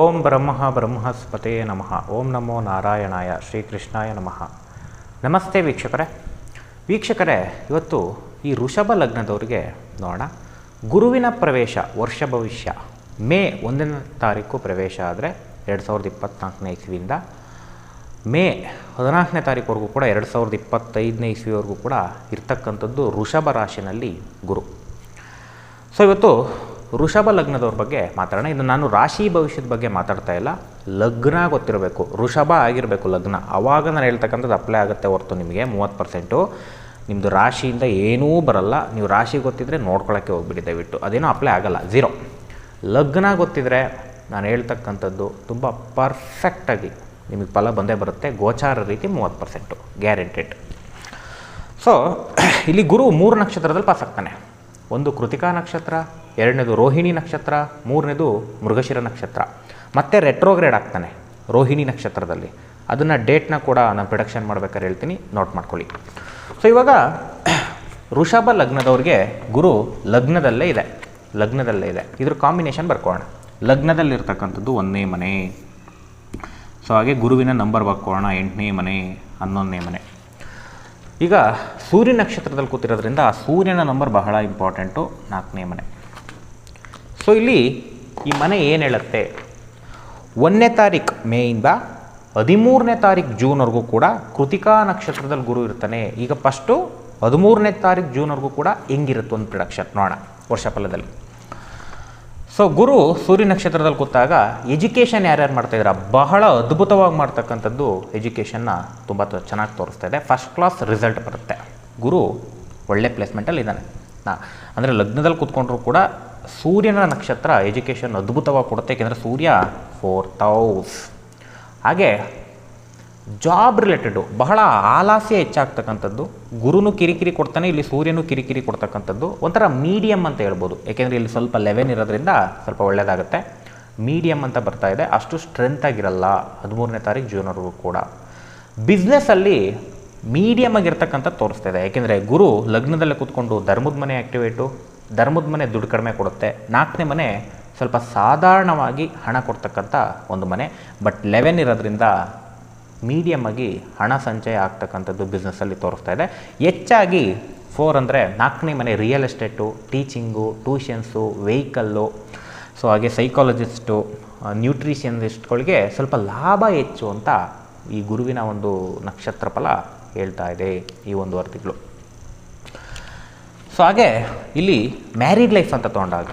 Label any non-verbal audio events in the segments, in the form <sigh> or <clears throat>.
ಓಂ ಬ್ರಹ್ಮ ಬ್ರಹ್ಮಸ್ಪತೇ ನಮಃ. ಓಂ ನಮೋ ನಾರಾಯಣಾಯ ಶ್ರೀಕೃಷ್ಣಾಯ ನಮಃ. ನಮಸ್ತೆ ವೀಕ್ಷಕರೇ. ವೀಕ್ಷಕರೇ, ಇವತ್ತು ಈ ಋಷಭ ಲಗ್ನದವರಿಗೆ ನೋಡೋಣ. ಗುರುವಿನ ಪ್ರವೇಶ, ವರ್ಷ ಭವಿಷ್ಯ. ಮೇ ಒಂದನೇ ತಾರೀಕು ಪ್ರವೇಶ ಆದರೆ ಎರಡು ಸಾವಿರದ ಇಪ್ಪತ್ತ್ನಾಲ್ಕನೇ ಇಸ್ವಿಯಿಂದ. ಮೇ ಹದಿನಾಲ್ಕನೇ ತಾರೀಕುವರೆಗೂ ಕೂಡ ಎರಡು ಸಾವಿರದ ಇಪ್ಪತ್ತೈದನೇ ಇಸ್ವಿವರೆಗೂ ಕೂಡ ಇರ್ತಕ್ಕಂಥದ್ದು ಋಷಭ ರಾಶಿನಲ್ಲಿ ಗುರು. ಸೊ ಇವತ್ತು ವೃಷಭ ಲಗ್ನದವ್ರ ಬಗ್ಗೆ ಮಾತಾಡೋಣ. ಇದು ನಾನು ರಾಶಿ ಭವಿಷ್ಯದ ಬಗ್ಗೆ ಮಾತಾಡ್ತಾ ಇಲ್ಲ. ಲಗ್ನ ಗೊತ್ತಿರಬೇಕು. ಋಷಭ ಆಗಿರಬೇಕು ಲಗ್ನ. ಆವಾಗ ನಾನು ಹೇಳ್ತಕ್ಕಂಥದ್ದು ಅಪ್ಲೈ ಆಗುತ್ತೆ ಹೊರತು ನಿಮಗೆ ಮೂವತ್ತು ಪರ್ಸೆಂಟು ನಿಮ್ಮದು ರಾಶಿಯಿಂದ ಏನೂ ಬರಲ್ಲ. ನೀವು ರಾಶಿ ಗೊತ್ತಿದ್ದರೆ ನೋಡ್ಕೊಳ್ಳೋಕ್ಕೆ ಹೋಗ್ಬಿಡಿ ದಯವಿಟ್ಟು. ಅದೇನೂ ಅಪ್ಲೈ ಆಗಲ್ಲ. ಝೀರೋ ಲಗ್ನ ಗೊತ್ತಿದ್ದರೆ ನಾನು ಹೇಳ್ತಕ್ಕಂಥದ್ದು ತುಂಬ ಪರ್ಫೆಕ್ಟಾಗಿ ನಿಮಗೆ ಫಲ ಬಂದೇ ಬರುತ್ತೆ. ಗೋಚಾರ ರೀತಿ ಮೂವತ್ತು ಪರ್ಸೆಂಟು ಗ್ಯಾರಂಟೆಡ್ ಸೊ ಇಲ್ಲಿ ಗುರು ಮೂರು ನಕ್ಷತ್ರದಲ್ಲಿ ಪಾಸ್ ಆಗ್ತಾನೆ ಒಂದು ಕೃತಿಕಾ ನಕ್ಷತ್ರ, ಎರಡನೇದು ರೋಹಿಣಿ ನಕ್ಷತ್ರ, ಮೂರನೇದು ಮೃಗಶಿರ ನಕ್ಷತ್ರ. ಮತ್ತೆ ರೆಟ್ರೋಗ್ರೇಡ್ ಆಗ್ತಾನೆ ರೋಹಿಣಿ ನಕ್ಷತ್ರದಲ್ಲಿ. ಅದನ್ನು ಡೇಟ್ನ ಕೂಡ ನಾನು ಪ್ರೊಡಕ್ಷನ್ ಮಾಡ್ಬೇಕಾದ್ರೆ ಹೇಳ್ತೀನಿ ನೋಟ್ ಮಾಡ್ಕೊಳ್ಳಿ. ಸೊ ಇವಾಗ <clears throat> ವೃಷಭ ಲಗ್ನದವ್ರಿಗೆ ಗುರು ಲಗ್ನದಲ್ಲೇ ಇದೆ. ಲಗ್ನದಲ್ಲೇ ಇದೆ. ಇದ್ರ ಕಾಂಬಿನೇಷನ್ ಬರ್ಕೊಳ್ಳೋಣ. ಲಗ್ನದಲ್ಲಿರ್ತಕ್ಕಂಥದ್ದು ಒಂದನೇ ಮನೆ. ಸೊ ಹಾಗೆ ಗುರುವಿನ ನಂಬರ್ ಬರ್ಕೊಳ್ಳೋಣ, ಎಂಟನೇ ಮನೆ, ಹನ್ನೊಂದನೇ ಮನೆ. ಈಗ ಸೂರ್ಯ ನಕ್ಷತ್ರದಲ್ಲಿ ಕೂತಿರೋದ್ರಿಂದ ಸೂರ್ಯನ ನಂಬರ್ ಬಹಳ ಇಂಪಾರ್ಟೆಂಟು ನಾಲ್ಕನೇ ಮನೆ. ಸೊ ಇಲ್ಲಿ ಈ ಮನೆ ಏನು ಹೇಳುತ್ತೆ? ಒಂದನೇ ತಾರೀಕು ಮೇಯಿಂದ ಹದಿಮೂರನೇ ತಾರೀಕು ಜೂನ್ವರೆಗೂ ಕೂಡ ಕೃತಿಕಾ ನಕ್ಷತ್ರದಲ್ಲಿ ಗುರು ಇರ್ತಾನೆ. ಈಗ ಫಸ್ಟು ಹದಿಮೂರನೇ ತಾರೀಕು ಜೂನ್ವರೆಗೂ ಕೂಡ ಹೆಂಗಿರುತ್ತೆ ಒಂದು ಪ್ರೊಡಕ್ಷನ್ ನೋಡೋಣ ವರ್ಷಫಲದಲ್ಲಿ ಸೊ ಗುರು ಸೂರ್ಯ ನಕ್ಷತ್ರದಲ್ಲಿ ಕೂತಾಗ ಎಜುಕೇಷನ್ ಯಾರ್ಯಾರು ಮಾಡ್ತಾಯಿದ್ರ ಬಹಳ ಅದ್ಭುತವಾಗಿ ಮಾಡ್ತಕ್ಕಂಥದ್ದು ಎಜುಕೇಷನ್ನ ತುಂಬ ಚೆನ್ನಾಗಿ ತೋರಿಸ್ತಾ ಇದೆ. ಫಸ್ಟ್ ಕ್ಲಾಸ್ ರಿಸಲ್ಟ್ ಬರುತ್ತೆ. ಗುರು ಒಳ್ಳೆ ಪ್ಲೇಸ್ಮೆಂಟಲ್ಲಿ ಇದ್ದಾನೆ. ನಾ ಅಂದರೆ ಲಗ್ನದಲ್ಲಿ ಕೂತ್ಕೊಂಡ್ರು ಕೂಡ ಸೂರ್ಯನ ನಕ್ಷತ್ರ ಎಜುಕೇಷನ್ ಅದ್ಭುತವಾಗಿ ಕೊಡುತ್ತೆ. ಏಕೆಂದರೆ ಸೂರ್ಯ ಫೋರ್ ಹೌಸ್ ಹಾಗೆ ಜಾಬ್ ರಿಲೇಟೆಡು ಬಹಳ ಆಲಾಸ್ಯ ಹೆಚ್ಚಾಗ್ತಕ್ಕಂಥದ್ದು. ಗುರುನು ಕಿರಿಕಿರಿ ಕೊಡ್ತಾನೆ, ಇಲ್ಲಿ ಸೂರ್ಯನು ಕಿರಿಕಿರಿ ಕೊಡ್ತಕ್ಕಂಥದ್ದು. ಒಂಥರ ಮೀಡಿಯಮ್ ಅಂತ ಹೇಳ್ಬೋದು. ಏಕೆಂದರೆ ಇಲ್ಲಿ ಸ್ವಲ್ಪ ಲೆವೆನ್ ಇರೋದ್ರಿಂದ ಸ್ವಲ್ಪ ಒಳ್ಳೆಯದಾಗುತ್ತೆ ಮೀಡಿಯಮ್ ಅಂತ ಬರ್ತಾ ಇದೆ. ಅಷ್ಟು ಸ್ಟ್ರೆಂತ್ ಆಗಿರಲ್ಲ. ಹದಿಮೂರನೇ ತಾರೀಕು ಜೂನ್ವರೆಗೂ ಕೂಡ. ಬಿಸ್ನೆಸ್ಸಲ್ಲಿ ಮೀಡಿಯಮ್ ಆಗಿರ್ತಕ್ಕಂಥ ತೋರಿಸ್ತಾ ಇದೆ. ಏಕೆಂದರೆ ಗುರು ಲಗ್ನದಲ್ಲೇ ಕೂತ್ಕೊಂಡು ಧರ್ಮದ ಮನೆ ಆ್ಯಕ್ಟಿವೇಟು ಧರ್ಮದ ಮನೆ ದುಡ್ಡು ಕಡಿಮೆ ಕೊಡುತ್ತೆ. ನಾಲ್ಕನೇ ಮನೆ ಸ್ವಲ್ಪ ಸಾಧಾರಣವಾಗಿ ಹಣ ಕೊಡ್ತಕ್ಕಂಥ ಒಂದು ಮನೆ. ಬಟ್ ಲೆವೆನ್ ಇರೋದ್ರಿಂದ ಮೀಡಿಯಮ್ ಆಗಿ ಹಣ ಸಂಚಯ ಆಗ್ತಕ್ಕಂಥದ್ದು ಬಿಸ್ನೆಸ್ಸಲ್ಲಿ ತೋರಿಸ್ತಾ ಇದೆ. ಹೆಚ್ಚಾಗಿ ಫೋರ್ ಅಂದರೆ ನಾಲ್ಕನೇ ಮನೆ real estate teaching tuitions vehicle so ಹಾಗೆ ಸೈಕಾಲಜಿಸ್ಟು ನ್ಯೂಟ್ರಿಷನಿಸ್ಟ್ಗಳಿಗೆ ಸ್ವಲ್ಪ ಲಾಭ ಹೆಚ್ಚು ಅಂತ ಈ ಗುರುವಿನ ಒಂದು ನಕ್ಷತ್ರ ಫಲ ಹೇಳ್ತಾ ಇದೆ ಈ ಒಂದು ತಿಂಗಳು ಸೊ ಹಾಗೆ ಇಲ್ಲಿ ಮ್ಯಾರಿಡ್ ಲೈಫ್ ಅಂತ ತೊಗೊಂಡಾಗ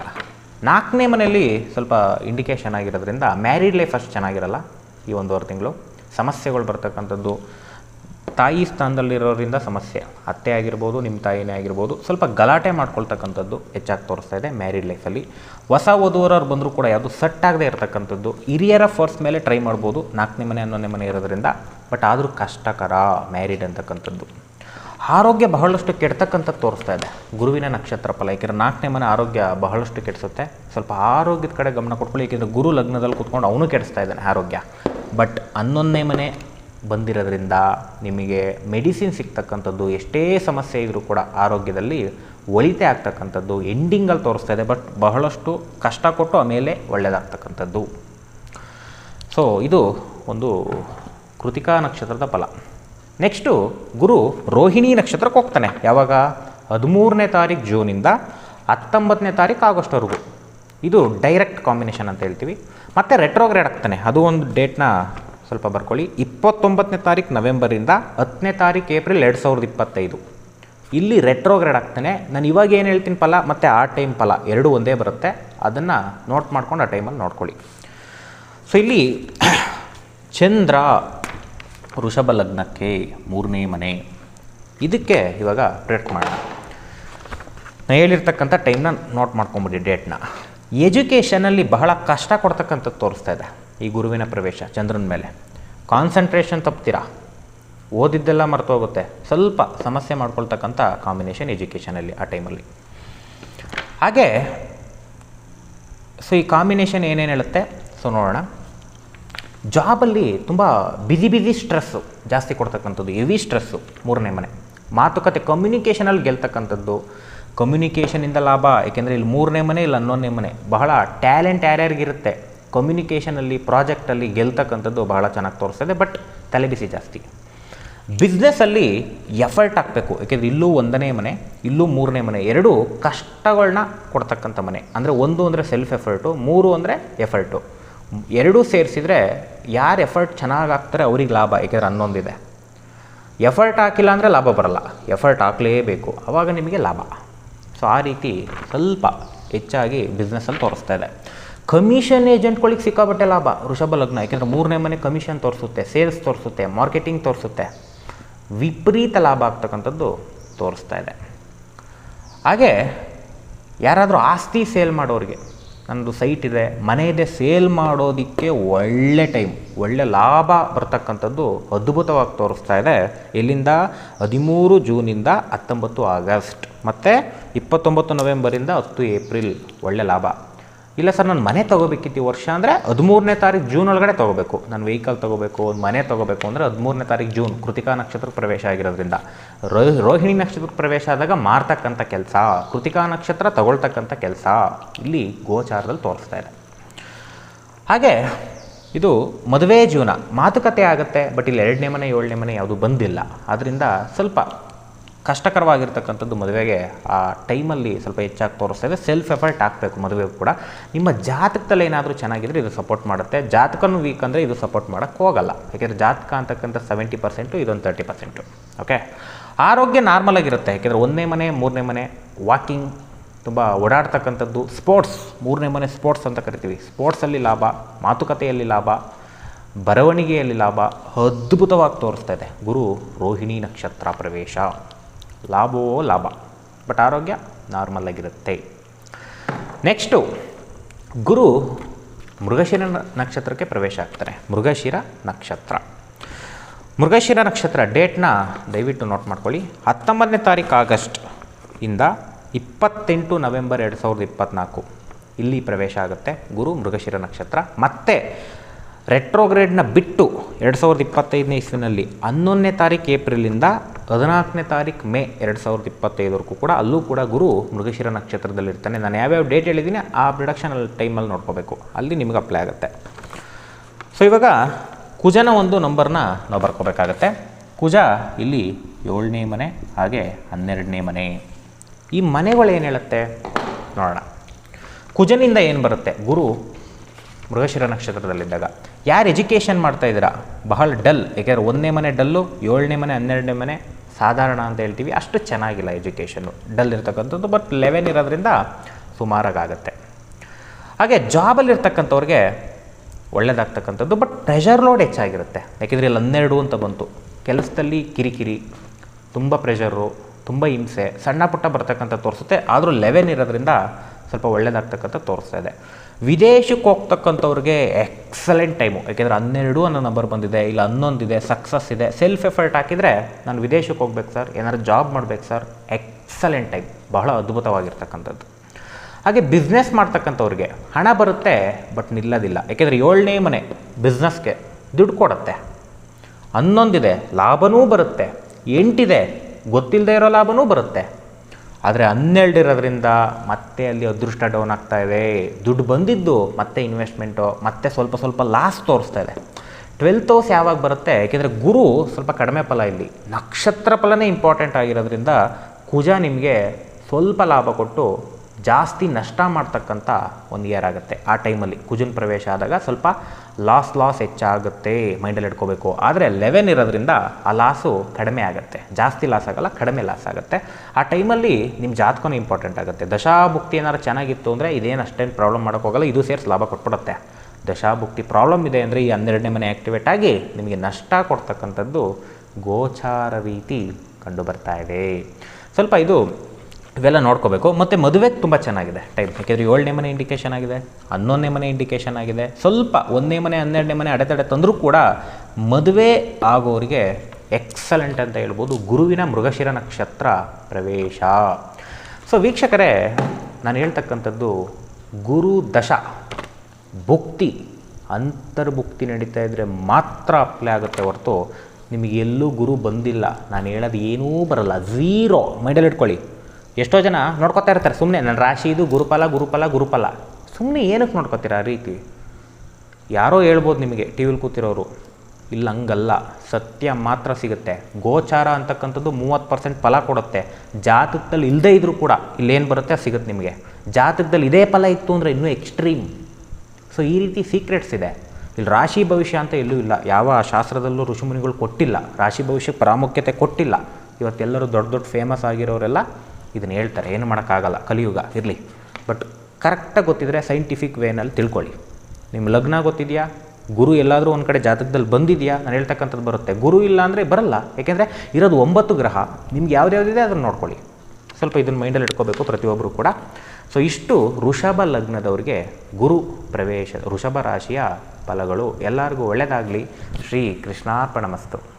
ನಾಲ್ಕನೇ ಮನೆಯಲ್ಲಿ ಸ್ವಲ್ಪ ಇಂಡಿಕೇಶನ್ ಆಗಿರೋದ್ರಿಂದ ಮ್ಯಾರಿಡ್ ಲೈಫ್ ಅಷ್ಟು ಚೆನ್ನಾಗಿರಲ್ಲ ಈ ಒಂದೂವರೆ ತಿಂಗಳು ಸಮಸ್ಯೆಗಳು ಬರ್ತಕ್ಕಂಥದ್ದು. ತಾಯಿ ಸ್ಥಾನದಲ್ಲಿರೋದ್ರಿಂದ ಸಮಸ್ಯೆ. ಅತ್ತೆ ಆಗಿರ್ಬೋದು ನಿಮ್ಮ ತಾಯಿನೇ ಆಗಿರ್ಬೋದು, ಸ್ವಲ್ಪ ಗಲಾಟೆ ಮಾಡ್ಕೊಳ್ತಕ್ಕಂಥದ್ದು ಹೆಚ್ಚಾಗಿ ತೋರಿಸ್ತಾ ಇದೆ ಮ್ಯಾರಿಡ್ ಲೈಫಲ್ಲಿ ಹೊಸ ಓದುವರವ್ರು ಬಂದರೂ ಕೂಡ ಯಾವುದು ಸೆಟ್ ಆಗದೆ ಇರತಕ್ಕಂಥದ್ದು. ಹಿರಿಯರ ಫೋರ್ಸ್ ಮೇಲೆ ಟ್ರೈ ಮಾಡ್ಬೋದು, ನಾಲ್ಕನೇ ಮನೆ, ಹನ್ನೊಂದನೇ ಮನೆ ಇರೋದ್ರಿಂದ. ಬಟ್ ಆದರೂ ಕಷ್ಟಕರ ಮ್ಯಾರಿಡ್ ಅಂತಕ್ಕಂಥದ್ದು. ಆರೋಗ್ಯ ಬಹಳಷ್ಟು ಕೆಡ್ತಕ್ಕಂಥದ್ದು ತೋರಿಸ್ತಾ ಇದೆ. ಗುರುವಿನ ನಕ್ಷತ್ರ ಫಲ. ಏಕೆಂದರೆ ನಾಲ್ಕನೇ ಮನೆ ಆರೋಗ್ಯ ಬಹಳಷ್ಟು ಕೆಡಿಸುತ್ತೆ. ಸ್ವಲ್ಪ ಆರೋಗ್ಯದ ಕಡೆ ಗಮನ ಕೊಟ್ಕೊಳ್ಳಿ. ಏಕೆಂದರೆ ಗುರು ಲಗ್ನದಲ್ಲಿ ಕೂತ್ಕೊಂಡು ಅವನು ಕೆಡಿಸ್ತಾ ಇದ್ದಾನೆ ಆರೋಗ್ಯ. ಬಟ್ ಹನ್ನೊಂದನೇ ಮನೆ ಬಂದಿರೋದ್ರಿಂದ ನಿಮಗೆ ಮೆಡಿಸಿನ್ ಸಿಗ್ತಕ್ಕಂಥದ್ದು ಎಷ್ಟೇ ಸಮಸ್ಯೆ ಇದ್ದರೂ ಕೂಡ ಆರೋಗ್ಯದಲ್ಲಿ ಒಳಿತೆ ಆಗ್ತಕ್ಕಂಥದ್ದು ಎಂಡಿಂಗಲ್ಲಿ ತೋರಿಸ್ತಾ ಇದೆ. ಬಟ್ ಬಹಳಷ್ಟು ಕಷ್ಟ ಕೊಟ್ಟು ಆಮೇಲೆ ಒಳ್ಳೆಯದಾಗ್ತಕ್ಕಂಥದ್ದು ಸೊ ಇದು ಒಂದು ಕೃತಿಕಾ ನಕ್ಷತ್ರದ ಫಲ. ನೆಕ್ಸ್ಟು ಗುರು ರೋಹಿಣಿ ನಕ್ಷತ್ರಕ್ಕೆ ಹೋಗ್ತಾನೆ. ಯಾವಾಗ? ಹದಿಮೂರನೇ ತಾರೀಕು ಜೂನಿಂದ ಹತ್ತೊಂಬತ್ತನೇ ತಾರೀಕು ಆಗಸ್ಟ್ವರೆಗೂ ಇದು ಡೈರೆಕ್ಟ್ ಕಾಂಬಿನೇಷನ್ ಅಂತ ಹೇಳ್ತೀವಿ. ಮತ್ತು ರೆಟ್ರೋಗ್ರೇಡ್ ಆಗ್ತಾನೆ. ಅದು ಒಂದು ಡೇಟ್ನ ಸ್ವಲ್ಪ ಬರ್ಕೊಳ್ಳಿ. ಇಪ್ಪತ್ತೊಂಬತ್ತನೇ ತಾರೀಕು ನವೆಂಬರಿಂದ ಹತ್ತನೇ ತಾರೀಕು ಏಪ್ರಿಲ್ ಎರಡು ಸಾವಿರದ ಇಪ್ಪತ್ತೈದು. ಇಲ್ಲಿ ರೆಟ್ರೋಗ್ರೇಡ್ ಆಗ್ತಾನೆ. ನಾನು ಇವಾಗ ಏನು ಹೇಳ್ತೀನಿ ಫಲ? ಮತ್ತು ಆ ಟೈಮ್ ಫಲ. ಎರಡೂ ಒಂದೇ ಬರುತ್ತೆ. ಅದನ್ನು ನೋಟ್ ಮಾಡ್ಕೊಂಡು ಆ ಟೈಮಲ್ಲಿ ನೋಡ್ಕೊಳ್ಳಿ. ಸೊ ಇಲ್ಲಿ ಚಂದ್ರ ವೃಷಭ ಲಗ್ನಕ್ಕೆ ಮೂರನೇ ಮನೆ. ಇದಕ್ಕೆ ಇವಾಗ ಪ್ರೇಟ್ ಮಾಡೋಣ. ನಾನು ಹೇಳಿರ್ತಕ್ಕಂಥ ಟೈಮ್ನ ನೋಟ್ ಮಾಡ್ಕೊಂಬಿಡಿ ಡೇಟ್ನ ಎಜುಕೇಷನಲ್ಲಿ ಬಹಳ ಕಷ್ಟ ಕೊಡ್ತಕ್ಕಂಥದ್ದು ತೋರಿಸ್ತಾ ಇದೆ ಈ ಗುರುವಿನ ಪ್ರವೇಶ, ಚಂದ್ರನ ಮೇಲೆ. ಕಾನ್ಸಂಟ್ರೇಷನ್ ತಪ್ತೀರಾ? ಓದಿದ್ದೆಲ್ಲ ಮರ್ತೋಗುತ್ತೆ. ಸ್ವಲ್ಪ ಸಮಸ್ಯೆ ಮಾಡ್ಕೊಳ್ತಕ್ಕಂಥ ಕಾಂಬಿನೇಷನ್ ಎಜುಕೇಷನಲ್ಲಿ ಆ ಟೈಮಲ್ಲಿ ಹಾಗೆ ಸೊ ಈ ಕಾಂಬಿನೇಷನ್ ಏನೇನು ಹೇಳುತ್ತೆ? ಸೊ ನೋಡೋಣ. ಜಾಬಲ್ಲಿ ತುಂಬ ಬಿಸಿ ಬಿಸಿ ಸ್ಟ್ರೆಸ್ಸು ಜಾಸ್ತಿ ಕೊಡ್ತಕ್ಕಂಥದ್ದು ಹೆವಿ ಸ್ಟ್ರೆಸ್ಸು ಮೂರನೇ ಮನೆ. ಮಾತುಕತೆ ಕಮ್ಯುನಿಕೇಷನಲ್ಲಿ ಗೆಲ್ತಕ್ಕಂಥದ್ದು ಕಮ್ಯುನಿಕೇಷನಿಂದ ಲಾಭ, ಏಕೆಂದರೆ ಇಲ್ಲಿ ಮೂರನೇ ಮನೆ, ಇಲ್ಲ ಹನ್ನೊಂದನೇ ಮನೆ. ಬಹಳ ಟ್ಯಾಲೆಂಟ್ ಯಾರ್ಯಾರಿಗಿರುತ್ತೆ? ಕಮ್ಯುನಿಕೇಷನಲ್ಲಿ ಪ್ರಾಜೆಕ್ಟಲ್ಲಿ ಗೆಲ್ತಕ್ಕಂಥದ್ದು ಬಹಳ ಚೆನ್ನಾಗಿ ತೋರಿಸ್ತದೆ ಬಟ್ ತಲೆಬಿಸಿ ಜಾಸ್ತಿ. ಬಿಸ್ನೆಸ್ಸಲ್ಲಿ ಎಫರ್ಟ್ ಹಾಕಬೇಕು. ಯಾಕೆಂದ್ರೆ ಇಲ್ಲೂ ಒಂದನೇ ಮನೆ, ಇಲ್ಲೂ ಮೂರನೇ ಮನೆ. ಎರಡೂ ಕಷ್ಟಗಳನ್ನ ಕೊಡ್ತಕ್ಕಂಥ ಮನೆ. ಅಂದರೆ ಒಂದು ಅಂದರೆ ಸೆಲ್ಫ್ ಎಫರ್ಟು ಮೂರು ಅಂದರೆ ಎಫರ್ಟು ಎರಡೂ ಸೇರಿಸಿದರೆ ಯಾರು ಎಫರ್ಟ್ ಚೆನ್ನಾಗಿ ಹಾಕ್ತಾರೆ ಅವ್ರಿಗೆ ಲಾಭ, ಏಕೆಂದರೆ ಹನ್ನೊಂದಿದೆ. ಎಫರ್ಟ್ ಹಾಕಿಲ್ಲ ಅಂದರೆ ಲಾಭ ಬರಲ್ಲ. ಎಫರ್ಟ್ ಹಾಕಲೇಬೇಕು. ಆವಾಗ ನಿಮಗೆ ಲಾಭ. ಸೊ ಆ ರೀತಿ ಸ್ವಲ್ಪ ಹೆಚ್ಚಾಗಿ ಬಿಸ್ನೆಸ್ಸಲ್ಲಿ ತೋರಿಸ್ತಾ ಇದೆ. ಕಮಿಷನ್ ಏಜೆಂಟ್ಗಳಿಗೆ ಸಿಕ್ಕಾಬಟ್ಟೆ ಲಾಭ ಋಷಭ ಲಗ್ನ. ಯಾಕೆಂದರೆ ಮೂರನೇ ಮನೆ ಕಮಿಷನ್ ತೋರಿಸುತ್ತೆ ಸೇಲ್ಸ್ ತೋರಿಸುತ್ತೆ ಮಾರ್ಕೆಟಿಂಗ್ ತೋರಿಸುತ್ತೆ. ವಿಪರೀತ ಲಾಭ ಆಗ್ತಕ್ಕಂಥದ್ದು ತೋರಿಸ್ತಾ ಇದೆ. ಹಾಗೆ ಯಾರಾದರೂ ಆಸ್ತಿ ಸೇಲ್ ಮಾಡೋರಿಗೆ ನನ್ನದು ಸೈಟ್ ಇದೆ, ಮನೆ ಇದೆ ಸೇಲ್ ಮಾಡೋದಕ್ಕೆ ಒಳ್ಳೆ ಟೈಮ್ ಒಳ್ಳೆ ಲಾಭ ಬರ್ತಕ್ಕಂಥದ್ದು ಅದ್ಭುತವಾಗಿ ತೋರಿಸ್ತಾ ಇದೆ. ಎಲ್ಲಿಂದ? ಹದಿಮೂರು ಜೂನಿಂದ ಹತ್ತೊಂಬತ್ತು ಆಗಸ್ಟ್. ಮತ್ತು ಇಪ್ಪತ್ತೊಂಬತ್ತು ನವೆಂಬರಿಂದ ಹತ್ತು ಏಪ್ರಿಲ್, ಒಳ್ಳೆ ಲಾಭ. ಇಲ್ಲ ಸರ್, ನಾನು ಮನೆ ತೊಗೋಬೇಕಿತ್ತು ವರ್ಷ ಅಂದರೆ ಹದಿಮೂರನೇ ತಾರೀಕು ಜೂನ್ ಒಳಗಡೆ ತೊಗೋಬೇಕು. ನಾನು ವೆಹಿಕಲ್ ತೊಗೋಬೇಕು ಒಂದು ಮನೆ ತೊಗೋಬೇಕು ಅಂದರೆ ಹದಿಮೂರನೇ ತಾರೀಕು ಜೂನ್, ಕೃತಿಕಾ ನಕ್ಷತ್ರ ಪ್ರವೇಶ ಆಗಿರೋದ್ರಿಂದ. ರೋಹಿಣಿ ನಕ್ಷತ್ರ ಪ್ರವೇಶ ಆದಾಗ ಮಾರ್ತಕ್ಕಂಥ ಕೆಲಸ, ಕೃತಿಕಾ ನಕ್ಷತ್ರ ತಗೊಳ್ತಕ್ಕಂಥ ಕೆಲಸ ಇಲ್ಲಿ ಗೋಚಾರದಲ್ಲಿ ತೋರಿಸ್ತಾ ಇದೆ. ಹಾಗೆ, ಇದು ಮದುವೆ ಜೀವನ. ಮಾತುಕತೆ ಆಗುತ್ತೆ ಬಟ್ ಇಲ್ಲಿ ಎರಡನೇ ಮನೆ, ಏಳನೇ ಮನೆ ಯಾವುದು ಬಂದಿಲ್ಲ. ಆದ್ದರಿಂದ ಸ್ವಲ್ಪ ಕಷ್ಟಕರವಾಗಿರ್ತಕ್ಕಂಥದ್ದು ಮದುವೆಗೆ ಆ ಟೈಮಲ್ಲಿ ಸ್ವಲ್ಪ ಹೆಚ್ಚಾಗಿ ತೋರಿಸ್ತಾ ಇದೆ. ಸೆಲ್ಫ್ ಎಫರ್ಟ್ ಹಾಕಬೇಕು ಮದುವೆಗೂ ಕೂಡ. ನಿಮ್ಮ ಜಾತಕದಲ್ಲಿ ಏನಾದರೂ ಚೆನ್ನಾಗಿದ್ದರೆ ಇದು ಸಪೋರ್ಟ್ ಮಾಡುತ್ತೆ. ಜಾತಕನೂ ವೀಕ್ ಅಂದರೆ ಇದು ಸಪೋರ್ಟ್ ಮಾಡೋಕ್ಕೆ ಹೋಗಲ್ಲ. ಯಾಕೆಂದರೆ ಜಾತಕ ಅಂತಕ್ಕಂಥ ಸೆವೆಂಟಿ ಪರ್ಸೆಂಟು ಇದೊಂದು ತರ್ಟಿ ಪರ್ಸೆಂಟು ಓಕೆ ಆರೋಗ್ಯ ನಾರ್ಮಲ್ ಆಗಿರುತ್ತೆ. ಯಾಕೆಂದರೆ ಒಂದನೇ ಮನೆ, ಮೂರನೇ ಮನೆ ವಾಕಿಂಗ್ ತುಂಬ ಓಡಾಡ್ತಕ್ಕಂಥದ್ದು ಸ್ಪೋರ್ಟ್ಸ್ ಮೂರನೇ ಮನೆ ಸ್ಪೋರ್ಟ್ಸ್ ಅಂತ ಕರಿತೀವಿ. ಸ್ಪೋರ್ಟ್ಸಲ್ಲಿ ಲಾಭ, ಮಾತುಕತೆಯಲ್ಲಿ ಲಾಭ, ಬರವಣಿಗೆಯಲ್ಲಿ ಲಾಭ ಅದ್ಭುತವಾಗಿ ತೋರಿಸ್ತಾ ಇದೆ. ಗುರು ರೋಹಿಣಿ ನಕ್ಷತ್ರ ಪ್ರವೇಶ. ಲಾಭವೋ ಲಾಭ. ಬಟ್ ಆರೋಗ್ಯ ನಾರ್ಮಲ್ ಆಗಿರುತ್ತೆ. ನೆಕ್ಸ್ಟು, ಗುರು ಮೃಗಶಿರ ನಕ್ಷತ್ರಕ್ಕೆ ಪ್ರವೇಶ ಆಗ್ತಾರೆ. ಮೃಗಶಿರ ನಕ್ಷತ್ರ. ಮೃಗಶಿರ ನಕ್ಷತ್ರ ಡೇಟ್ನ ದಯವಿಟ್ಟು ನೋಟ್ ಮಾಡ್ಕೊಳ್ಳಿ. ಹತ್ತೊಂಬತ್ತನೇ ತಾರೀಕು ಆಗಸ್ಟ್ ಇಂದ ಇಪ್ಪತ್ತೆಂಟು ನವೆಂಬರ್ ಎರಡು ಸಾವಿರದ ಇಪ್ಪತ್ತ್ನಾಲ್ಕು ಇಲ್ಲಿ ಪ್ರವೇಶ ಆಗುತ್ತೆ ಗುರು ಮೃಗಶಿರ ನಕ್ಷತ್ರ. ಮತ್ತೆ ರೆಟ್ರೋಗ್ರೇಡ್ನ ಬಿಟ್ಟು ಎರಡು ಸಾವಿರದ ಇಪ್ಪತ್ತೈದನೇ ಇಸ್ವಿನಲ್ಲಿ ಹನ್ನೊಂದನೇ ತಾರೀಕು ಏಪ್ರಿಲಿಂದ ಹದಿನಾಲ್ಕನೇ ತಾರೀಕು ಮೇ ಎರಡು ಸಾವಿರದ ಇಪ್ಪತ್ತೈದವರೆಗೂ ಕೂಡ ಅಲ್ಲೂ ಕೂಡ ಗುರು ಮೃಗಶಿರ ನಕ್ಷತ್ರದಲ್ಲಿರ್ತಾನೆ. ನಾನು ಯಾವ್ಯಾವ ಡೇಟ್ ಹೇಳಿದ್ದೀನಿ ಆ ಪ್ರೊಡಕ್ಷನಲ್ ಟೈಮಲ್ಲಿ ನೋಡ್ಕೋಬೇಕು. ಅಲ್ಲಿ ನಿಮಗೆ ಅಪ್ಲೈ ಆಗುತ್ತೆ. ಸೊ ಇವಾಗ ಕುಜನ ಒಂದು ನಂಬರ್ನ ನಾವು ಬರ್ಕೋಬೇಕಾಗತ್ತೆ. ಕುಜ ಇಲ್ಲಿ ಏಳನೇ ಮನೆ, ಹಾಗೆ ಹನ್ನೆರಡನೇ ಮನೆ. ಈ ಮನೆಗಳು ಏನು ಹೇಳುತ್ತೆ? ನೋಡೋಣ. ಕುಜನಿಂದ ಏನು ಬರುತ್ತೆ? ಗುರು ಮೃಗಶಿರ ನಕ್ಷತ್ರದಲ್ಲಿದ್ದಾಗ. ಯಾರು ಎಜುಕೇಷನ್ ಮಾಡ್ತಾ ಇದ್ದೀರಾ? ಬಹಳ ಡಲ್, ಯಾಕೆಂದರೆ ಒಂದನೇ ಮನೆ ಡಲ್ಲು, ಏಳನೇ ಮನೆ, ಹನ್ನೆರಡನೇ ಮನೆ, ಸಾಧಾರಣ ಅಂತ ಹೇಳ್ತೀವಿ. ಅಷ್ಟು ಚೆನ್ನಾಗಿಲ್ಲ ಎಜುಕೇಷನ್ನು ಡಲ್ ಇರ್ತಕ್ಕಂಥದ್ದು ಬಟ್ ಲೆವೆನ್ ಇರೋದ್ರಿಂದ ಸುಮಾರಾಗುತ್ತೆ ಹಾಗೆ ಜಾಬಲ್ಲಿರ್ತಕ್ಕಂಥವ್ರಿಗೆ ಒಳ್ಳೇದಾಗ್ತಕ್ಕಂಥದ್ದು ಬಟ್ ಪ್ರೆಷರ್ ಲೋಡ್ ಹೆಚ್ಚಾಗಿರುತ್ತೆ. ಯಾಕೆಂದರೆ ಇಲ್ಲಿ ಹನ್ನೆರಡು ಅಂತ ಬಂತು. ಕೆಲಸದಲ್ಲಿ ಕಿರಿಕಿರಿ, ತುಂಬ ಪ್ರೆಷರು ತುಂಬ ಹಿಂಸೆ, ಸಣ್ಣ ಪುಟ್ಟ ಬರ್ತಕ್ಕಂಥ ತೋರಿಸುತ್ತೆ. ಆದರೂ ಲೆವೆನ್ ಇರೋದ್ರಿಂದ ಸ್ವಲ್ಪ ಒಳ್ಳೇದಾಗ್ತಕ್ಕಂಥ ತೋರಿಸ್ತಾ ಇದೆ. ವಿದೇಶಕ್ಕೆ ಹೋಗ್ತಕ್ಕಂಥವ್ರಿಗೆ ಎಕ್ಸಲೆಂಟ್ ಟೈಮು ಯಾಕೆಂದರೆ ಹನ್ನೆರಡು ಅನ್ನೋ ನಂಬರ್ ಬಂದಿದೆ, ಇಲ್ಲ ಹನ್ನೊಂದಿದೆ ಸಕ್ಸಸ್ ಇದೆ. ಸೆಲ್ಫ್ ಎಫರ್ಟ್ ಹಾಕಿದರೆ ನಾನು ವಿದೇಶಕ್ಕೆ ಹೋಗ್ಬೇಕು ಸರ್ ಏನಾದ್ರು ಜಾಬ್ ಮಾಡ್ಬೇಕು ಸರ್ ಎಕ್ಸಲೆಂಟ್ ಟೈಮ್ ಬಹಳ ಅದ್ಭುತವಾಗಿರ್ತಕ್ಕಂಥದ್ದು. ಹಾಗೆ ಬಿಸ್ನೆಸ್ ಮಾಡ್ತಕ್ಕಂಥವ್ರಿಗೆ ಹಣ ಬರುತ್ತೆ ಬಟ್ ನಿಲ್ಲೋದಿಲ್ಲ. ಯಾಕೆಂದರೆ ಏಳನೇ ಮನೆ ಬಿಸ್ನೆಸ್ಗೆ ದುಡ್ಡು ಕೊಡುತ್ತೆ. ಹನ್ನೊಂದಿದೆ, ಲಾಭನೂ ಬರುತ್ತೆ. ಎಂಟಿದೆ ಗೊತ್ತಿಲ್ಲದೆ ಇರೋ ಲಾಭನೂ ಬರುತ್ತೆ. ಆದರೆ ಹನ್ನೆರಡು ಇರೋದ್ರಿಂದ ಮತ್ತೆ ಅಲ್ಲಿ ಅದೃಷ್ಟ ಡೌನ್ ಆಗ್ತಾ ಇದೆ. ದುಡ್ಡು ಬಂದಿದ್ದು, ಮತ್ತೆ ಇನ್ವೆಸ್ಟ್ಮೆಂಟು ಮತ್ತೆ ಸ್ವಲ್ಪ ಸ್ವಲ್ಪ ಲಾಸ್ ತೋರಿಸ್ತಾ ಇದೆ. ಟ್ವೆಲ್ತ್ ಹೌಸ್ ಯಾವಾಗ ಬರುತ್ತೆ? ಯಾಕೆಂದರೆ ಗುರು ಸ್ವಲ್ಪ ಕಡಿಮೆ ಫಲ ಇಲ್ಲಿ. ನಕ್ಷತ್ರ ಫಲನೇ ಇಂಪಾರ್ಟೆಂಟ್ ಆಗಿರೋದ್ರಿಂದ ಕುಜ ನಿಮಗೆ ಸ್ವಲ್ಪ ಲಾಭ ಕೊಟ್ಟು ಜಾಸ್ತಿ ನಷ್ಟ ಮಾಡ್ತಕ್ಕಂಥ ಒಂದು ಇಯರ್ ಆಗುತ್ತೆ. ಆ ಟೈಮಲ್ಲಿ ಕುಜನ್ ಪ್ರವೇಶ ಆದಾಗ ಸ್ವಲ್ಪ ಲಾಸ್ ಲಾಸ್ ಹೆಚ್ಚಾಗುತ್ತೆ ಮೈಂಡಲ್ಲಿ ಇಟ್ಕೋಬೇಕು. ಆದರೆ ಲೆವೆನ್ ಇರೋದ್ರಿಂದ ಆ ಲಾಸು ಕಡಿಮೆ ಆಗುತ್ತೆ. ಜಾಸ್ತಿ ಲಾಸ್ ಆಗಲ್ಲ, ಕಡಿಮೆ ಲಾಸ್ ಆಗುತ್ತೆ. ಆ ಟೈಮಲ್ಲಿ ನಿಮ್ಮ ಜಾತಕನೂ ಇಂಪಾರ್ಟೆಂಟ್ ಆಗುತ್ತೆ. ದಶಾಭುಕ್ತಿ ಏನಾದ್ರು ಚೆನ್ನಾಗಿತ್ತು ಅಂದರೆ ಇದೇನು ಅಷ್ಟೇನು ಪ್ರಾಬ್ಲಮ್ ಮಾಡೋಕ್ಕೋಗಲ್ಲ ಇದು ಸೇರಿಸಿ ಲಾಭ ಕೊಟ್ಬಿಡುತ್ತೆ. ದಶಾಭುಕ್ತಿ ಪ್ರಾಬ್ಲಮ್ ಇದೆ ಅಂದರೆ ಈ ಹನ್ನೆರಡನೇ ಮನೆ ಆ್ಯಕ್ಟಿವೇಟ್ ಆಗಿ ನಿಮಗೆ ನಷ್ಟ ಕೊಡ್ತಕ್ಕಂಥದ್ದು ಗೋಚಾರ ರೀತಿ ಕಂಡು ಬರ್ತಾ ಇದೆ. ಸ್ವಲ್ಪ ಇದು ಇವೆಲ್ಲ ನೋಡ್ಕೋಬೇಕು. ಮತ್ತು ಮದುವೆಗೆ ತುಂಬ ಚೆನ್ನಾಗಿದೆ ಟೈಮ್ ಯಾಕೆಂದರೆ ಏಳನೇ ಮನೆ ಇಂಡಿಕೇಷನ್ ಆಗಿದೆ, ಹನ್ನೊಂದನೇ ಮನೆ ಇಂಡಿಕೇಷನ್ ಆಗಿದೆ. ಸ್ವಲ್ಪ ಒಂದನೇ ಮನೆ, ಹನ್ನೆರಡನೇ ಮನೆ ಅಡೆತಡೆ ತಂದರೂ ಕೂಡ ಮದುವೆ ಆಗೋರಿಗೆ ಎಕ್ಸಲೆಂಟ್ ಅಂತ ಹೇಳ್ಬೋದು ಗುರುವಿನ ಮೃಗಶಿರ ನಕ್ಷತ್ರ ಪ್ರವೇಶ. ಸೊ ವೀಕ್ಷಕರೇ, ನಾನು ಹೇಳ್ತಕ್ಕಂಥದ್ದು ಗುರು ದಶ, ಭುಕ್ತಿ, ಅಂತರ್ಭುಕ್ತಿ ನಡೀತಾ ಇದ್ದರೆ ಮಾತ್ರ ಅಪ್ಲೈ ಆಗುತ್ತೆ ಹೊರತು ನಿಮಗೆ ಎಲ್ಲೂ ಗುರು ಬಂದಿಲ್ಲ. ನಾನು ಹೇಳೋದು ಏನೂ ಬರಲ್ಲ. ಝೀರೋ ಮೈಂಡಲ್ಲಿ ಇಟ್ಕೊಳ್ಳಿ. ಎಷ್ಟೋ ಜನ ನೋಡ್ಕೊತಾ ಇರ್ತಾರೆ. ಸುಮ್ಮನೆ ನನ್ನ ರಾಶಿ ಇದು ಗುರುಪಾಲ ಗುರುಫಲ ಗುರುಪಾಲ. ಸುಮ್ಮನೆ ಏನಕ್ಕೆ ನೋಡ್ಕೊತೀರ ಆ ರೀತಿ? ಯಾರೋ ಹೇಳ್ಬೋದು ನಿಮಗೆ, ಟಿ ವಿಲಿ ಕೂತಿರೋರು. ಇಲ್ಲ ಹಂಗಲ್ಲ ಸತ್ಯ ಮಾತ್ರ ಸಿಗುತ್ತೆ. ಗೋಚಾರ ಅಂತಕ್ಕಂಥದ್ದು ಮೂವತ್ತು ಪರ್ಸೆಂಟ್ ಫಲ ಕೊಡುತ್ತೆ. ಜಾತಕದಲ್ಲಿ ಇಲ್ಲದೇ ಇದ್ದರೂ ಕೂಡ ಇಲ್ಲೇನು ಬರುತ್ತೆ ಅದು ಸಿಗುತ್ತೆ ನಿಮಗೆ. ಜಾತಕದಲ್ಲಿ ಇದೇ ಫಲ ಇತ್ತು ಅಂದರೆ ಇನ್ನೂ ಎಕ್ಸ್ಟ್ರೀಮ್ ಸೊ ಈ ರೀತಿ ಸೀಕ್ರೆಟ್ಸ್ ಇದೆ. ಇಲ್ಲಿ ರಾಶಿ ಭವಿಷ್ಯ ಅಂತ ಎಲ್ಲೂ ಇಲ್ಲ. ಯಾವ ಶಾಸ್ತ್ರದಲ್ಲೂ ಋಷಿಮುನಿಗಳು ಕೊಟ್ಟಿಲ್ಲ. ರಾಶಿ ಭವಿಷ್ಯಕ್ಕೆ ಪ್ರಾಮುಖ್ಯತೆ ಕೊಟ್ಟಿಲ್ಲ. ಇವತ್ತೆಲ್ಲರೂ ದೊಡ್ಡ ದೊಡ್ಡ ಫೇಮಸ್ ಆಗಿರೋರೆಲ್ಲ ಇದನ್ನು ಹೇಳ್ತಾರೆ. ಏನು ಮಾಡೋಕ್ಕಾಗಲ್ಲ. ಕಲಿಯುಗ ಇರಲಿ. ಬಟ್ ಕರೆಕ್ಟಾಗಿ ಗೊತ್ತಿದ್ರೆ ಸೈಂಟಿಫಿಕ್ ವೇನಲ್ಲಿ ತಿಳ್ಕೊಳ್ಳಿ. ನಿಮ್ಮ ಲಗ್ನ ಗೊತ್ತಿದೆಯಾ? ಗುರು ಎಲ್ಲಾದರೂ ಒಂದು ಕಡೆ ಜಾತಕದಲ್ಲಿ ಬಂದಿದೆಯಾ? ನಾನು ಹೇಳ್ತಕ್ಕಂಥದ್ದು ಬರುತ್ತೆ. ಗುರು ಇಲ್ಲ ಅಂದರೆ ಬರಲ್ಲ. ಯಾಕೆಂದರೆ ಇರೋದು ಒಂಬತ್ತು ಗ್ರಹ. ನಿಮ್ಗೆ ಯಾವ್ದ್ಯಾವ್ದಿದೆ ಅದನ್ನು ನೋಡ್ಕೊಳ್ಳಿ. ಸ್ವಲ್ಪ ಇದನ್ನು ಮೈಂಡಲ್ಲಿ ಇಟ್ಕೋಬೇಕು ಪ್ರತಿಯೊಬ್ಬರು ಕೂಡ. ಸೊ ಇಷ್ಟು ವೃಷಭ ಲಗ್ನದವ್ರಿಗೆ ಗುರು ಪ್ರವೇಶ, ವೃಷಭ ರಾಶಿಯ ಫಲಗಳು ಎಲ್ಲರಿಗೂ ಒಳ್ಳೆಯದಾಗಲಿ ಶ್ರೀ ಕೃಷ್ಣಾರ್ಪಣ ಮಸ್ತು.